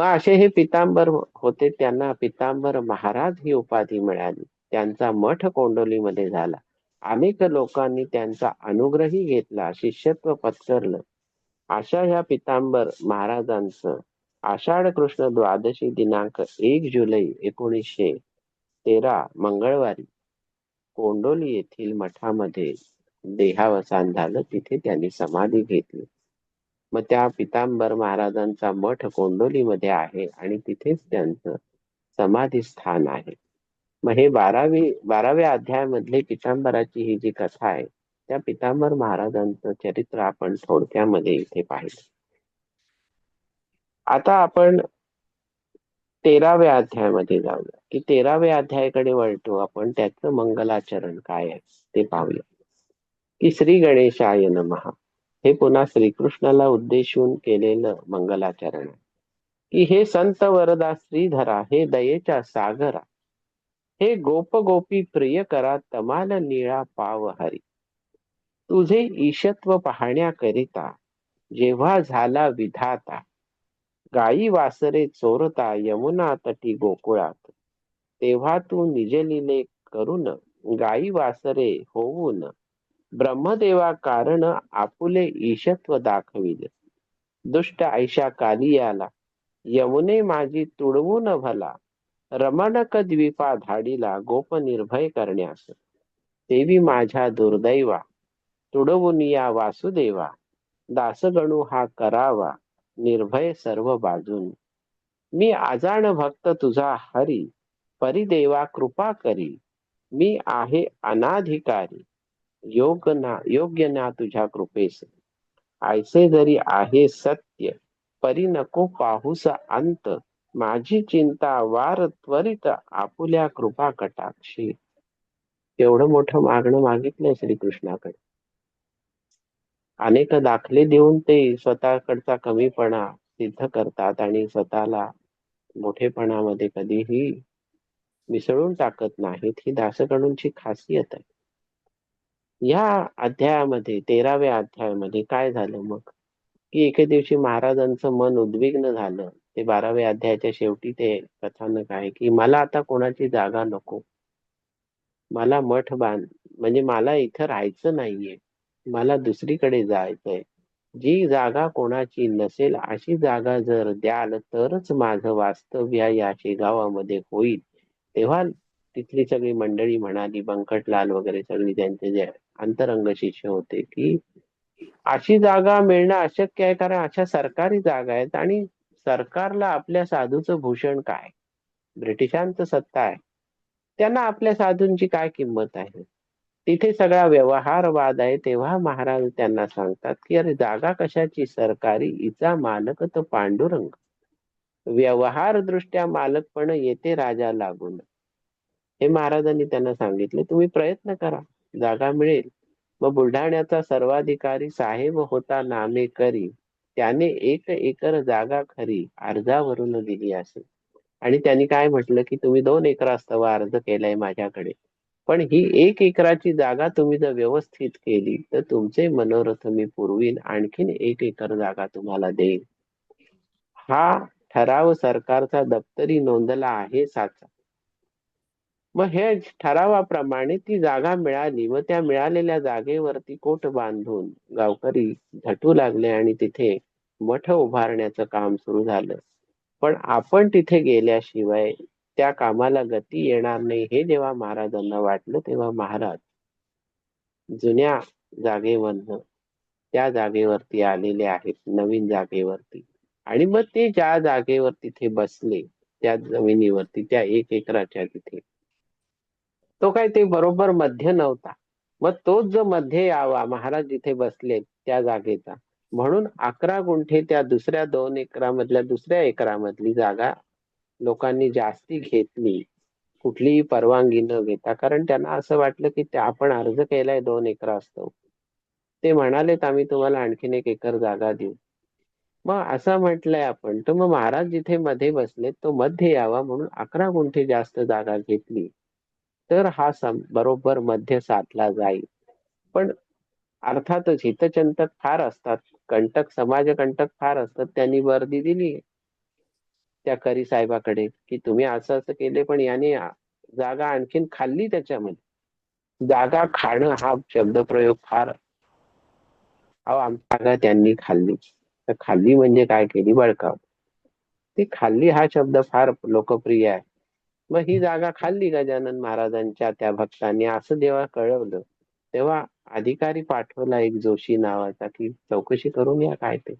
मग असे हे पितांबर होते त्यांना पितांबर महाराज ही उपाधी मिळाली. त्यांचा मठ कोंडोलीमध्ये झाला. अनेक लोकांनी त्यांचा अनुग्रही घेतला शिष्यत्व पत्करलं अशा ह्या पितांबर महाराजांचं आषाढ कृष्ण द्वादशी दिनांक एक जुलै एकोणीसशे तेरा मंगळवारी कोंडोली येथील मठामध्ये देहावसान झालं. तिथे त्यांनी समाधी घेतली. मग त्या पितांबर महाराजांचा मठ कोंडोलीमध्ये आहे आणि तिथेच त्यांचं समाधी स्थान आहे. मग हे बारावी बाराव्या अध्यायामधली पितांबराची ही जी कथा आहे त्या पितांबर महाराजांचं चरित्र आपण थोडक्यामध्ये इथे पाहिलं. आता आपण तेराव्या अध्यायामध्ये जाऊया. की तेराव्या अध्यायाकडे वळतो आपण त्याचं मंगलाचरण काय आहे ते पाहूया. की श्री गणेशाय नमहा हे पुन्हा श्रीकृष्णाला उद्देशून केलेलं मंगलाचरण की हे संत वरदा श्रीधरा हे दयेच्या सागरा हे गोप गोपी प्रिय करा तमाल निळा पाव हरी. तुझे ईशत्व पाहण्याकरिता जेव्हा झाला विधाता गायी वासरे चोरता यमुना तटी गोकुळात तेव्हा तू निजलीने करून गायी वासरे होऊन ब्रह्मदेवा कारण आपुले ईशत्व दाखविले. दुष्ट ऐशा आला. यमुने माझी तुडवून भला. रमणक द्वीपा धाडीला गोप निर्भय करण्यास. देवी माझ्या दुर्दैवा. तुडवून या वासुदेवा. दासगणू हा करावा. निर्भय सर्व बाजून. मी आजाण भक्त तुझा हरी. परिदेवा कृपा करी. मी आहे अनाधिकारी. योग ना योग्य ना तुझ्या कृपेस. ऐसे जरी आहे सत्य परी नको पाहूस अंत. माझी चिंता वार त्वरित आपुल्या कृपा कटाक्षी एवढं मोठं मागणं मागितलंय श्रीकृष्णाकडे. अनेक दाखले देऊन ते स्वतःकडचा कमीपणा सिद्ध करतात आणि स्वतःला मोठेपणामध्ये कधीही मिसळून टाकत नाहीत. ही दासगणूंची खासियत आहे. या अध्यायामध्ये तेराव्या अध्यायामध्ये काय झालं मग? की एके दिवशी महाराजांचं मन उद्विग्न झालं. ते बाराव्या अध्यायाच्या शेवटी ते कथानक आहे की मला आता कोणाची जागा नको. मला मठ बांध म्हणजे मला इथं राहायचं नाहीये. मला दुसरीकडे जायचंय. जी जागा कोणाची नसेल अशी जागा जर द्याल तरच माझं वास्तव्य या शेगावामध्ये होईल. तेव्हा तिथली सगळी मंडळी म्हणाली बंकटलाल वगैरे सगळी त्यांचे जे अंतरंग शिष्य होते की अशी जागा मिळणं अशक्य आहे कारण अशा सरकारी जागा आहेत आणि सरकारला आपल्या साधूचं भूषण काय? ब्रिटिशांचं सत्ता आहे. त्यांना आपल्या साधूंची काय किंमत आहे? तिथे सगळा व्यवहारवाद आहे. तेव्हा महाराज त्यांना सांगतात की अरे जागा कशाची? सरकारी इचा मालक तो पांडुरंग. व्यवहार दृष्ट्या मालकपण येते राजा लागून. हे महाराजांनी त्यांना सांगितले. तुम्ही प्रयत्न करा. जागा मिळेल. व बुलढाण्याचा सर्वाधिकारी साहेब होता नामे करी. त्याने एक एकर जागा खरी अर्जावरून दिली असेल आणि त्यांनी काय म्हटलं की तुम्ही दोन एकरास्तव अर्ज केलाय माझ्याकडे. पण ही एक एकराची जागा तुम्ही जर व्यवस्थित केली तर तुमचे मनोरथ मी पुरवीन. आणखीन एक एकर जागा तुम्हाला देईन. हा ठराव सरकारचा दप्तरी नोंदला आहे साचा. मग हे ठरावाप्रमाणे ती जागा मिळाली. व त्या मिळालेल्या जागेवरती कोट बांधून गावकरी झटू लागले आणि तिथे मठ उभारण्याचं काम सुरू झालं. पण आपण तिथे गेल्याशिवाय त्या कामाला गती येणार नाही हे जेव्हा महाराजांना वाटलं तेव्हा महाराज जुन्या जागेवरनं त्या जागेवरती आलेले आहेत नवीन जागेवरती. आणि मग ते ज्या जागेवर तिथे बसले त्या जमिनीवरती त्या एक एकराच्या तिथे तो काय ते बरोबर मध्य नव्हता. मग तोच जो मध्ये यावा महाराज जिथे बसले त्या जागेचा. म्हणून अकरा गुंठे त्या दुसऱ्या दोन एकरामधल्या दुसऱ्या एकरामधली जागा लोकांनी जास्ती घेतली. कुठलीही परवानगी न घेता. कारण त्यांना असं वाटलं की ते आपण अर्ज केलाय दोन एकर असतो. ते म्हणालेत आम्ही तुम्हाला आणखीन एक एकर जागा देऊ. मग असं म्हटलंय आपण. तर मग महाराज जिथे मध्ये बसले तो मध्ये यावा म्हणून अकरा गुंठे जास्त जागा घेतली. तर हा सम बरोबर मध्य साधला जाईल. पण अर्थातच हितचंतक फार असतात. कंटक समाजकंटक फार असतात. त्यांनी वर्दी दिली त्या करी साहेबाकडे की तुम्ही असं असं केले पण याने जागा आणखीन खाल्ली त्याच्यामध्ये. जागा खाणं हा शब्दप्रयोग फार अहो आमच्या जागा त्यांनी खाल्ली. तर खाल्ली म्हणजे काय केली? बळकाव ती खाल्ली हा शब्द फार लोकप्रिय आहे. मग ही जागा खाल्ली गजानन महाराजांच्या त्या भक्तांनी? असं जेव्हा कळवलं. तेव्हा अधिकारी पाठवला एक जोशी नावाचा की चौकशी करून या काय ते.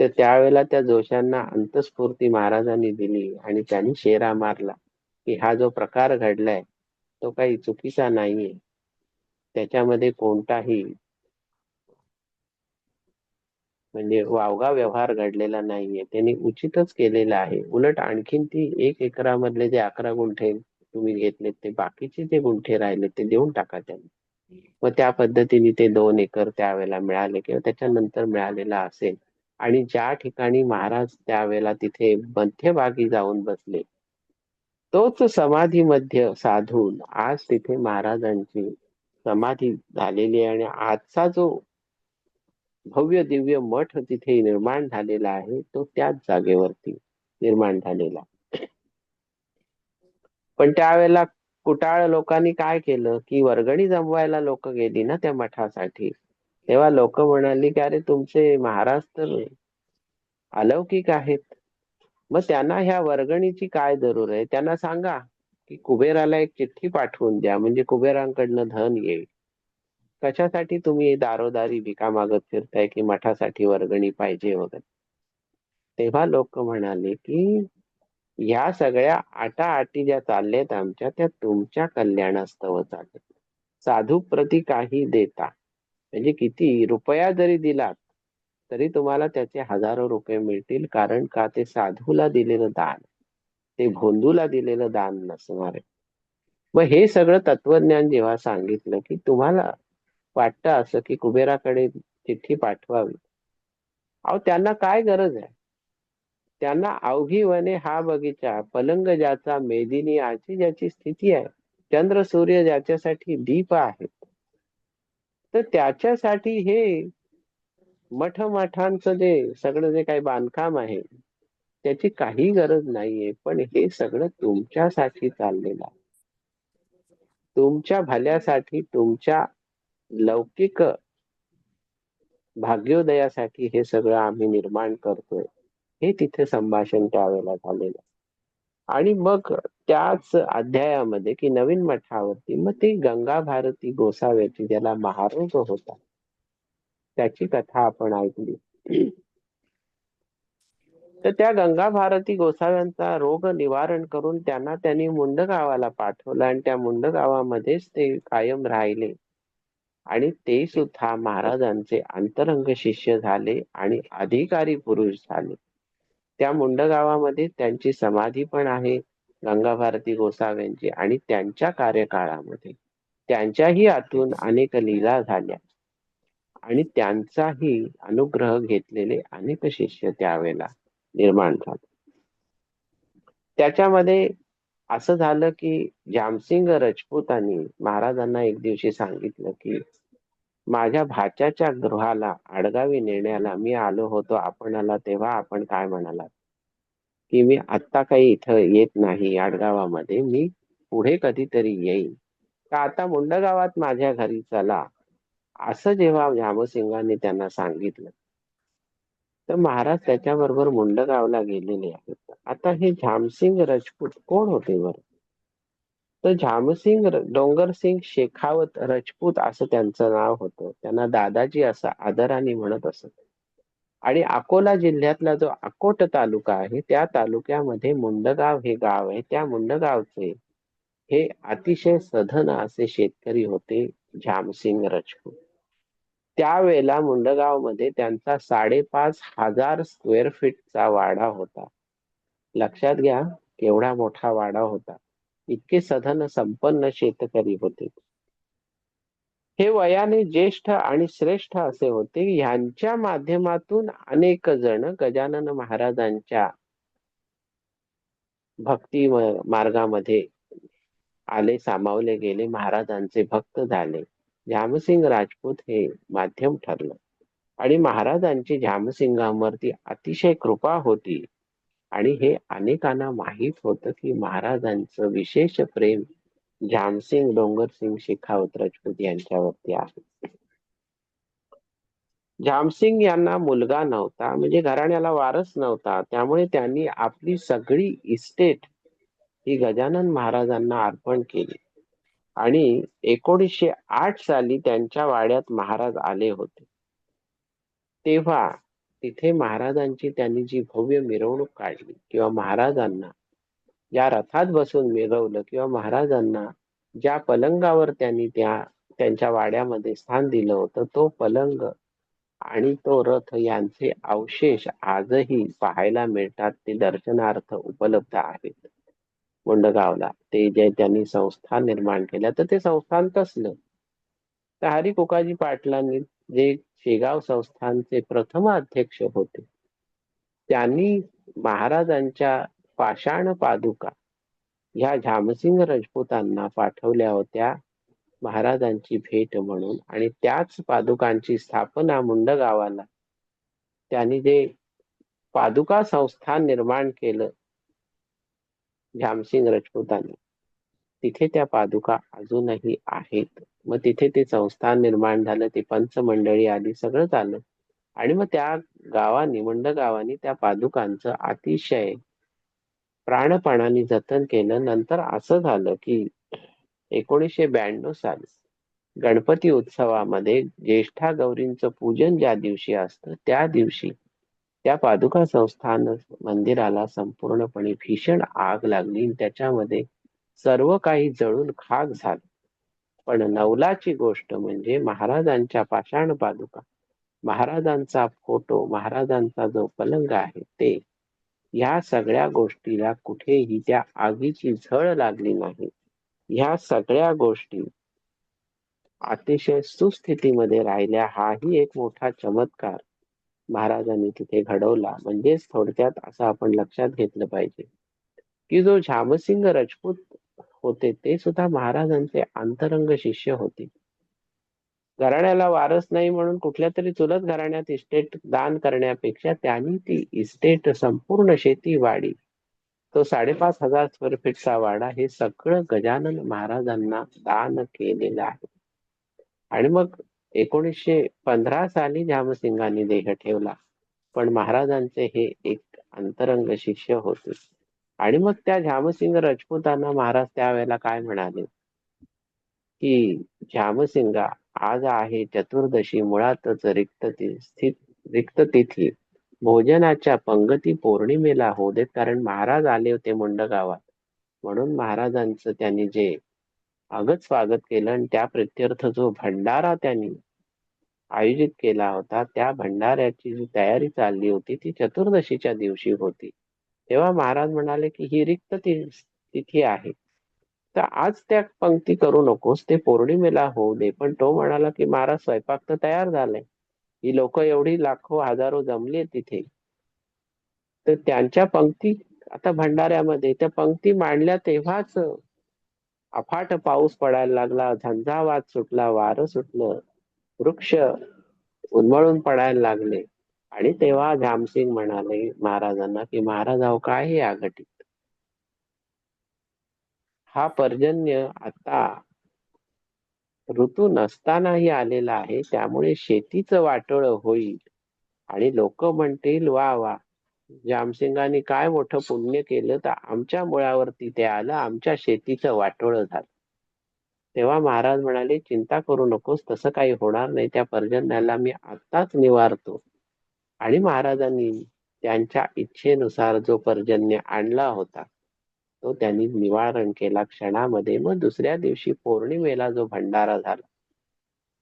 तर त्यावेळेला त्या जोशांना अंतस्फूर्ती महाराजांनी दिली आणि त्यांनी शेरा मारला की हा जो प्रकार घडलाय तो काही चुकीचा नाहीये. त्याच्यामध्ये कोणताही म्हणजे वावगा व्यवहार घडलेला नाहीये. त्यांनी उचितच केलेला आहे. उलट आणखीन ती एक एकरामधले जे अकरा गुंठे तुम्ही घेतलेत ते बाकीचे जे गुंठे राहिले ते देऊन टाका त्यांनी. मग त्या पद्धतीने ते दोन एकर त्यावेळेला मिळाले किंवा त्याच्यानंतर मिळालेला असेल. आणि ज्या ठिकाणी महाराज त्यावेळेला तिथे मध्यभागी जाऊन बसले तोच समाधी मध्य साधून आज तिथे महाराजांची समाधी झालेली आहे. आणि आजचा जो भव्य दिव्य मठ तिथे निर्माण झालेला आहे. तो त्याच जागेवरती निर्माण झालेला पण त्यावेळेला कुटाळ लोकांनी काय केलं? की वर्गणी जमवायला लोक गेली ना त्या मठासाठी. तेव्हा लोक म्हणाली की अरे तुमचे महाराज तर अलौकिक आहेत. मग त्यांना ह्या वर्गणीची काय जरूर आहे? त्यांना सांगा की कुबेराला एक चिठ्ठी पाठवून द्या. म्हणजे कुबेरांकडनं धन येईल. कशासाठी तुम्ही दारोदारी भिका मागत फिरताय की मठासाठी वर्गणी पाहिजे वगैरे? तेव्हा लोक म्हणाले की ह्या सगळ्या आटाआटी ज्या चालल्यात आमच्या त्या तुमच्या कल्याणास्तव चालले साधू प्रती काही देता. म्हणजे किती रुपया जरी दिलात तरी तुम्हाला त्याचे हजारो रुपये मिळतील. कारण का? ते साधूला दिलेलं दान. ते भोंदूला दिलेलं दान नसणार आहे. मग हे सगळं तत्वज्ञान जेव्हा सांगितलं की तुम्हाला वाटतं असं की कुबेराकडे चिठ्ठी पाठवावी. अहो त्यांना काय गरज आहे? त्यांना अवघी वने हा बगीचा पलंग ज्याचा मेदिनी आची ज्याची स्थिती आहे चंद्र सूर्य ज्याच्यासाठी दीप आहेत. तर त्याच्यासाठी हे मठ मठांचं जे सगळं जे काही बांधकाम आहे त्याची काही गरज नाहीये पण हे सगळं तुमच्यासाठी चाललेलं आहे. तुमच्या भल्यासाठी तुमच्या लौकिक भाग्योदयासाठी हे सगळं आम्ही निर्माण करतोय हे तिथे संभाषण त्यावेळेला झालेलं आणि मग त्याच अध्यायामध्ये की नवीन मठावरती मग ती गंगा भारती गोसाव्याची ज्याला महारोग होता त्याची कथा आपण ऐकली. तर त्या गंगा भारती गोसाव्यांचा रोग निवारण करून त्यांना त्यांनी मुंड गावाला पाठवलं आणि त्या मुंड गावामध्येच ते कायम राहिले. आणि ते सुद्धा महाराजांचे अंतरंग शिष्य झाले आणि अधिकारी पुरुष झाले. त्या मुंड गावामध्ये त्यांची समाधी पण आहे गंगा भारती गोसाव्यांची आणि त्यांच्या कार्यकाळामध्ये. त्यांच्याही आतून अनेक लीला झाल्या आणि त्यांचाही अनुग्रह घेतलेले अनेक शिष्य त्यावेळेला निर्माण झाले. त्याच्यामध्ये असं झालं की जामसिंग रजपूतांनी महाराजांना एक दिवशी सांगितलं की माझ्या भाच्याच्या गृहाला आडगावी नेण्याला मी आलो होतो. आपणाला तेव्हा आपण काय म्हणालात? की मी आत्ता काही इथं येत नाही आडगावामध्ये. मी पुढे कधीतरी येईन. का आता मुंडगावात माझ्या घरी चला. असं जेव्हा जामसिंगांनी त्यांना सांगितलं तर महाराज त्याच्याबरोबर मुंडगावला गेलेले आहेत. आता हे झामसिंग राजपूत कोण होते बर? तर झामसिंग डोंगरसिंग शेखावत राजपूत असं त्यांचं नाव होतं. त्यांना दादाजी असं आदराने म्हणत असत. आणि अकोला जिल्ह्यातला जो अकोट तालुका आहे त्या तालुक्यामध्ये मुंडगाव हे गाव आहे. त्या मुंडगावचे हे अतिशय सधन असे शेतकरी होते झामसिंग राजपूत. त्यावेळेला मुंडगावमध्ये त्यांचा साडेपाच हजार स्क्वेअर फीटचा वाडा होता. लक्षात घ्या केवढा मोठा वाडा होता. इतके सधन संपन्न शेतकरी होते. हे वयाने ज्येष्ठ आणि श्रेष्ठ असे होते. ह्यांच्या माध्यमातून अनेक जण गजानन महाराजांच्या भक्ती मार्गामध्ये आले सामावले गेले महाराजांचे भक्त झाले. झामसिंग राजपूत हे माध्यम ठरलं. आणि महाराजांची झामसिंगांवरती अतिशय कृपा होती. आणि हे अनेकांना माहीत होतं की महाराजांचं विशेष प्रेम झामसिंग डोंगरसिंग शेखावत राजपूत यांच्यावरती आहे. झामसिंग यांना मुलगा नव्हता म्हणजे घराण्याला वारस नव्हता. त्यामुळे त्यांनी आपली सगळी इस्टेट ही गजानन महाराजांना अर्पण केली. आणि एकोणीसशे आठ साली त्यांच्या वाड्यात महाराज आले होते. तेव्हा तिथे महाराजांची त्यांनी जी भव्य मिरवणूक काढली किंवा महाराजांना या रथात बसून मिरवलं किंवा महाराजांना ज्या पलंगावर त्यांनी त्या त्यांच्या वाड्यामध्ये स्थान दिलं होतं तो पलंग आणि तो रथ यांचे अवशेष आजही पाहायला मिळतात. ते दर्शनार्थ उपलब्ध आहेत. मुंडगावला ते जे त्यांनी संस्थान निर्माण केलं तर ते संस्थान कसलं? तर हरी कोकाजी पाटलांनी जे शेगाव संस्थानचे प्रथम अध्यक्ष होते त्यांनी महाराजांच्या पाषाण पादुका ह्या झामसिंग राजपूतांना पाठवल्या होत्या महाराजांची भेट म्हणून. आणि त्याच पादुकांची स्थापना मुंडगावाला त्यांनी जे पादुका संस्थान निर्माण केलं झामसिंग राजपूतांनी. तिथे त्या पादुका अजूनही आहेत. मग तिथे ते संस्थान निर्माण झालं ते पंचमंडळी आली सगळंच आलं आणि मग त्या गावानी मंड गावानी त्या पादुकांचं अतिशय प्राणपणाने जतन केलं. नंतर असं झालं की एकोणीसशे ब्याण्णव साली गणपती उत्सवामध्ये ज्येष्ठा गौरींचं पूजन ज्या दिवशी असतं त्या दिवशी त्या पादुका संस्थान मंदिराला संपूर्णपणे भीषण आग लागली त्याच्यामध्ये सर्व काही जळून खाक झालं. पण नवलाची गोष्ट म्हणजे महाराजांच्या पाषाण पादुका. महाराजांचा फोटो महाराजांचा जो पलंग आहे ते या सगळ्या गोष्टीला कुठेही त्या आगीची झळ लागली नाही. ह्या सगळ्या गोष्टी अतिशय सुस्थितीमध्ये राहिल्या. हाही एक मोठा चमत्कार. महाराजांनी तिथे घडवला. म्हणजेच थोडक्यात असं आपण लक्षात घेतलं पाहिजे. की जो झामसिंग राजपूत होते ते सुद्धा महाराजांचे अंतरंग शिष्य होते. घराण्याला वारस नाही म्हणून कुठल्या तरी चुलत घराण्यात इस्टेट दान करण्यापेक्षा त्यांनी ती इस्टेट संपूर्ण शेती वाडी तो साडेपाच हजार स्क्वेअर फीटचा वाडा हे सगळं गजानन महाराजांना दान केलेलं आहे. आणि मग एकोणीसशे पंधरा साली झामसिंगांनी देह ठेवला. पण महाराजांचे हे एक अंतरंग शिष्य होते. आणि मग त्या झामसिंग राजपूतांना महाराज त्यावेळेला काय म्हणाले? की झामसिंगा आज आहे चतुर्दशी मुळातच रिक्त स्थित रिक्त तिथी भोजनाच्या पंगती पौर्णिमेला होऊ देत कारण महाराज आले होते मुंडगावात. म्हणून महाराजांचं त्यांनी जे अगत स्वागत केलं आणि त्या प्रत्यर्थ जो भंडारा त्यांनी आयोजित केला होता त्या भंडाऱ्याची जी तयारी चालली होती ती चतुर्दशीच्या दिवशी होती. तेव्हा महाराज म्हणाले की ही रिक्त तिथी आहे. तर आज त्या पंक्ती करू नकोस ते पौर्णिमेला होऊ दे. पण तो म्हणाला की महाराज स्वयंपाक तर तयार झालाय. ही लोक एवढी लाखो हजारो जमली तिथे. तर त्यांच्या पंक्ती आता भंडाऱ्यामध्ये त्या पंक्ती मांडल्या तेव्हाच अफाट पाऊस पडायला लागला झंझावात सुटला वारं सुटलं वृक्ष उन्मळून पडायला लागले. आणि तेव्हा झामसिंग म्हणाले महाराजांना की महाराज अहो काय हे आघटित हा पर्जन्य आता ऋतू नसतानाही आलेला आहे त्यामुळे शेतीचं वाटोळ होईल. आणि लोक म्हणतील वा वा जामसिंगाने काय मोठं पुण्य केलं तर आमच्या मुळावरती ते आलं आमच्या शेतीचं वाटोळ झालं. तेव्हा महाराज म्हणाले चिंता करू नकोस तसं काही होणार नाही त्या पर्जन्याला मी आत्ताच निवारतो. आणि महाराजांनी त्यांच्या इच्छेनुसार जो पर्जन्य आणला होता तो त्यांनी निवारण केला क्षणामध्ये. मग दुसऱ्या दिवशी पौर्णिमेला जो भंडारा झाला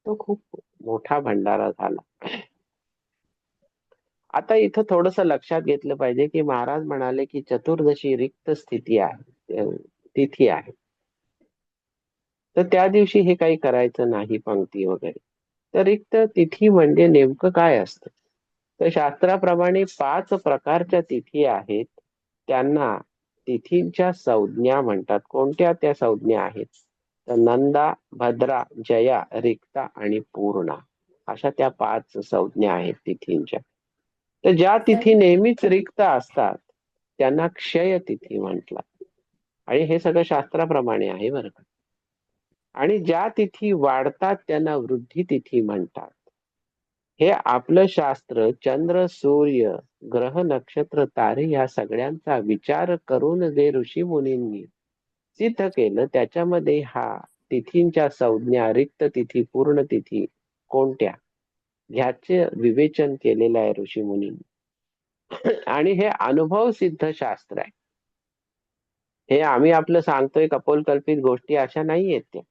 तो खूप मोठा भंडारा झाला. आता इथं थोडस लक्षात घेतलं पाहिजे की महाराज म्हणाले की चतुर्दशी रिक्त स्थिती आहे तिथी आहे. तर त्या दिवशी हे काही करायचं नाही पंक्ती वगैरे. तर रिक्त तिथी म्हणजे नेमकं काय असतं? तर शास्त्राप्रमाणे पाच प्रकारच्या तिथी आहेत. त्यांना तिथींच्या संज्ञा म्हणतात. कोणत्या त्या संज्ञा आहेत? तर नंदा भद्रा जया रिक्ता आणि पूर्णा. अशा त्या पाच संज्ञा आहेत तिथींच्या. तर ज्या तिथी नेहमीच रिक्त असतात त्यांना क्षय तिथी म्हटलं. आणि हे सगळं शास्त्राप्रमाणे आहे बरं का. आणि ज्या तिथी वाढतात त्यांना वृद्धी तिथी म्हणतात. हे आपलं शास्त्र चंद्र सूर्य ग्रह नक्षत्र तारे या सगळ्यांचा विचार करून जे ऋषी मुनींनी सिद्ध केलं त्याच्यामध्ये हा तिथींच्या संज्ञा रिक्त तिथी पूर्ण तिथी कोणत्या? ह्याचे विवेचन केलेलं आहे ऋषी मुनी आणि हे अनुभव सिद्ध शास्त्र आहे. हे आम्ही आपलं सांगतोय कपोलकल्पित गोष्टी अशा नाही आहेत त्या.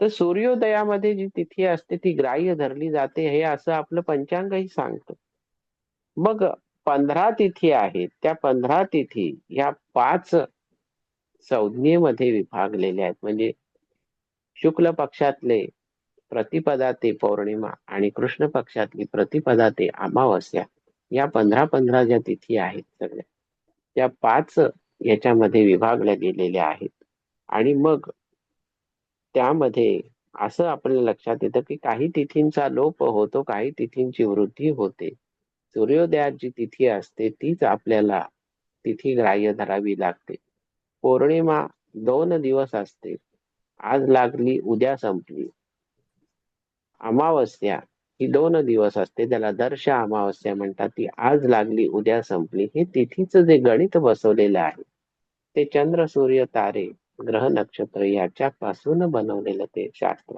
तर सूर्योदयामध्ये जी तिथी असते ती ग्राह्य धरली जाते हे असं आपलं पंचांगही सांगतो. मग पंधरा तिथी आहेत त्या पंधरा तिथी ह्या पाच संज्ञेमध्ये विभागलेल्या आहेत. म्हणजे शुक्ल पक्षातले प्रतिपदा ते पौर्णिमा आणि कृष्ण पक्षातली प्रतिपदा ते अमावस्या या पंधरा पंधरा ज्या तिथी आहेत सगळ्या त्या पाच याच्यामध्ये विभागल्या गेलेल्या आहेत. आणि मग त्यामध्ये असं आपल्या लक्षात येतं की काही तिथींचा लोप होतो काही तिथींची वृद्धी होते. सूर्योदयात जी तिथी असते तीच आपल्याला तिथी ग्राह्य धरावी लागते. पौर्णिमा दोन दिवस असते. आज लागली उद्या संपली. अमावस्या ही दोन दिवस असते. त्याला दर्श अमावस्या म्हणतात. ती आज लागली उद्या संपली. हे तिथीचं जे गणित बसवलेलं आहे ते चंद्र सूर्य तारे ग्रह नक्षत्र याच्यापासून बनवलेलं ते शास्त्र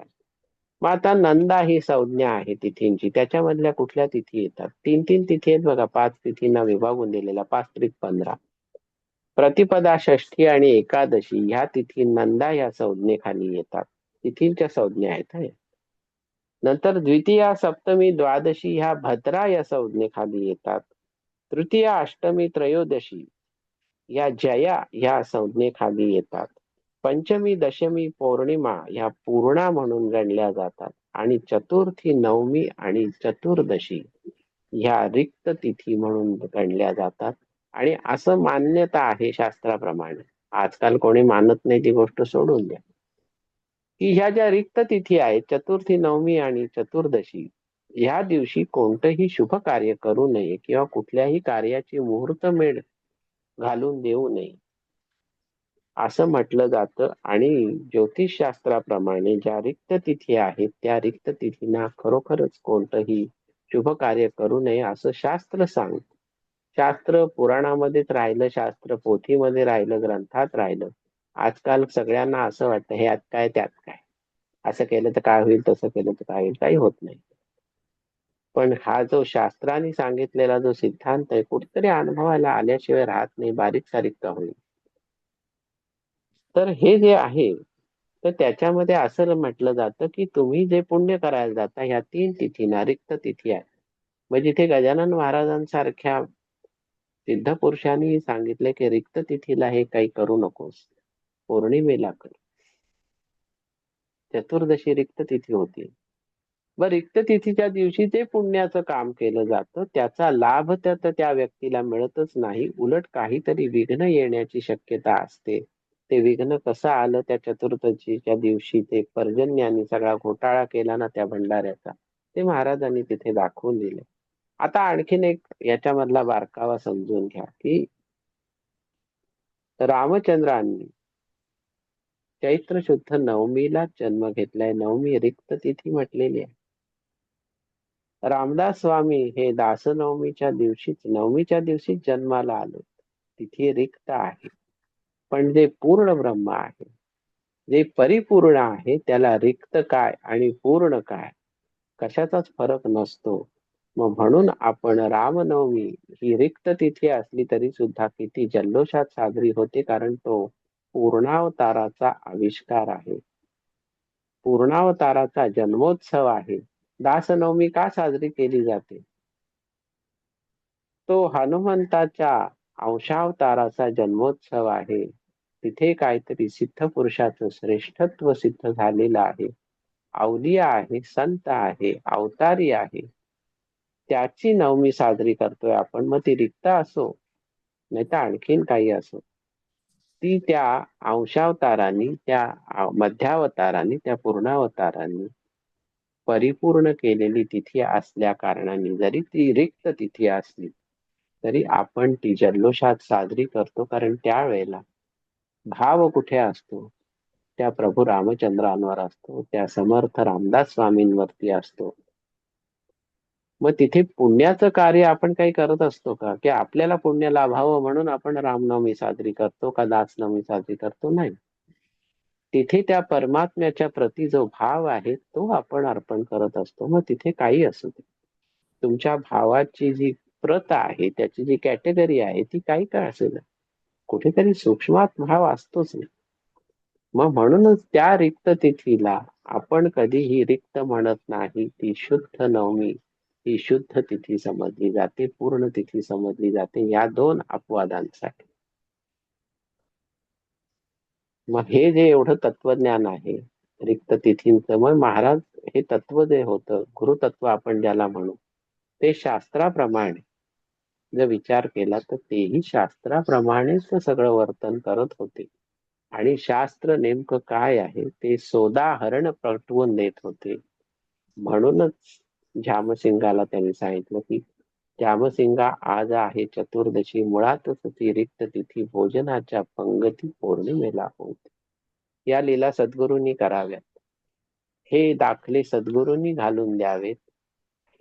मग आता नंदा ही संज्ञा आहे तिथींची. त्याच्यामधल्या कुठल्या तिथी येतात? तीन तीन तिथी आहेत बघा. पाच तिथींना विभागून दिलेल्या पाच त्रिक पंधरा. प्रतिपदा षष्ठी आणि एकादशी ह्या तिथी नंदा या संज्ञेखाली येतात. तिथींच्या संज्ञा आहेत नंतर द्वितीया सप्तमी द्वादशी ह्या भद्रा या संज्ञेखाली येतात. तृतीय अष्टमी त्रयोदशी या जया ह्या संज्ञेखाली येतात. पंचमी दशमी पौर्णिमा ह्या पूर्णा म्हणून गणल्या जातात. आणि चतुर्थी नवमी आणि चतुर्दशी ह्या रिक्त तिथी म्हणून गणल्या जातात. आणि असं मान्यता आहे शास्त्राप्रमाणे. आजकाल कोणी मानत नाही ती गोष्ट सोडून द्या. की ह्या ज्या रिक्त तिथी आहेत चतुर्थी नवमी आणि चतुर्दशी ह्या दिवशी कोणतंही शुभ कार्य करू नये किंवा कुठल्याही कार्याची मुहूर्त मेढ घालून देऊ नये. असं म्हटलं जातं आणि ज्योतिषशास्त्राप्रमाणे ज्या रिक्त तिथी आहेत त्या रिक्त तिथींना खरोखरच कोणतंही शुभ कार्य करू नये असं शास्त्र सांग शास्त्र पुराणामध्येच राहिलं शास्त्र पोथीमध्ये राहिलं ग्रंथात राहिलं. आजकाल सगळ्यांना असं वाटतं हे यात काय त्यात काय? असं केलं तर काय होईल तसं केलं तर काय होईल काही होत नाही. पण हा जो शास्त्राने सांगितलेला जो सिद्धांत आहे कुठेतरी अनुभवायला आल्याशिवाय राहत नाही बारीक सारीक का होईल. तर हे जे आहे तर त्याच्यामध्ये असं म्हटलं जातं की तुम्ही जे पुण्य करायला जाता ह्या तीन तिथीना रिक्त तिथी आहे. मग जिथे गजानन महाराजांसारख्या सिद्ध पुरुषांनी सांगितले की रिक्त तिथीला हे काही करू नकोस. पौर्णिमेला कर चतुर्दशी रिक्त तिथी होती. व रिक्त तिथीच्या दिवशी जे पुण्याचं काम केलं जातं त्याचा लाभ तर त्या व्यक्तीला मिळतच नाही. उलट काहीतरी विघ्न येण्याची शक्यता असते. ते विघ्न कसं आलं त्या चतुर्थीच्या दिवशी? ते पर्जन्यानी सगळा घोटाळा केला ना त्या भंडाऱ्याचा? ते महाराजांनी तिथे दाखवून दिले. आता आणखीन एक याच्यामधला बारकावा समजून घ्या की रामचंद्रांनी चैत्र शुद्ध नवमीला जन्म घेतलाय. नवमी रिक्त तिथी म्हटलेली आहे. रामदास स्वामी हे दासनवमीच्या दिवशीच नवमीच्या दिवशीच जन्माला आलो तिथे रिक्त आहे. पण जे पूर्ण ब्रह्म आहे जे परिपूर्ण आहे त्याला रिक्त काय आणि पूर्ण काय? कशाचाच फरक नसतो. मग म्हणून आपण रामनवमी ही रिक्त तिथी असली तरी सुद्धा किती जल्लोषात साजरी होते कारण तो पूर्णावताराचा आविष्कार आहे. पूर्णावताराचा जन्मोत्सव आहे. दासनवमी का साजरी केली जाते? तो हनुमंताच्या अंशावताराचा जन्मोत्सव आहे. तिथे काहीतरी सिद्ध पुरुषाचं श्रेष्ठत्व सिद्ध झालेलं आहे. अवलिया आहे संत आहे अवतारी आहे. त्याची नवमी साजरी करतोय आपण मग ती रिक्त असो नाही तर आणखीन काही असो. ती त्या अंशावतारांनी त्या मध्यावतारांनी त्या पूर्णावतारांनी परिपूर्ण केलेली तिथी असल्या कारणाने जरी ती रिक्त तिथी असली तरी आपण ती जल्लोषात साजरी करतो. कारण त्यावेळेला भाव कुठे असतो? त्या प्रभू रामचंद्रांवर असतो. त्या समर्थ रामदास स्वामींवरती असतो. मग तिथे पुण्याचं कार्य आपण काही करत असतो का? की आपल्याला पुण्य लाभावं म्हणून आपण रामनवमी साजरी करतो का दासनवमी साजरी करतो? नाही. तिथे त्या परमात्म्याच्या प्रती जो भाव आहे तो आपण अर्पण करत असतो. मग तिथे काही असू दे. तुमच्या भावाची जी प्रत आहे त्याची जी कॅटेगरी आहे ती काही काय असेल कुठेतरी सूक्ष्मात भाव असतोच नाही मग म्हणूनच त्या रिक्त तिथीला आपण कधीही रिक्त म्हणत नाही ती शुद्ध नवमी. ही शुद्ध तिथी समजली जाते पूर्ण तिथी समजली जाते या दोन अपवादांसाठी. मग हे जे एवढं तत्वज्ञान आहे रिक्त तिथींचं मग महाराज हे तत्व जे होतं गुरुतत्व आपण ज्याला म्हणू ते शास्त्राप्रमाणे जर विचार केला तर तेही शास्त्राप्रमाणेच सगळं वर्तन करत होते. आणि शास्त्र नेमकं काय आहे ते सोदाहरण पटवून देत होते. म्हणूनच झामसिंगाला त्यांनी सांगितलं की झामसिंगा आज आहे चतुर्दशी. मुळातच ती रिक्त तिथी भोजनाच्या पंगती पौर्णिमेला होत. या लीला सद्गुरूंनी कराव्यात. हे दाखले सद्गुरूंनी घालून द्यावेत.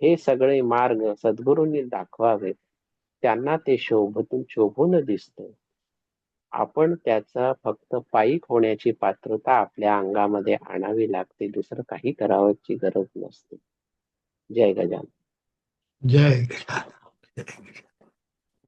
हे सगळे मार्ग सद्गुरूंनी दाखवावेत. त्यांना ते शोभतून शोभून दिसत. आपण त्याचा फक्त पायीक होण्याची पात्रता आपल्या अंगामध्ये आणावी लागते. दुसरं काही करावयाची गरज नसते. जय गजान जय गजान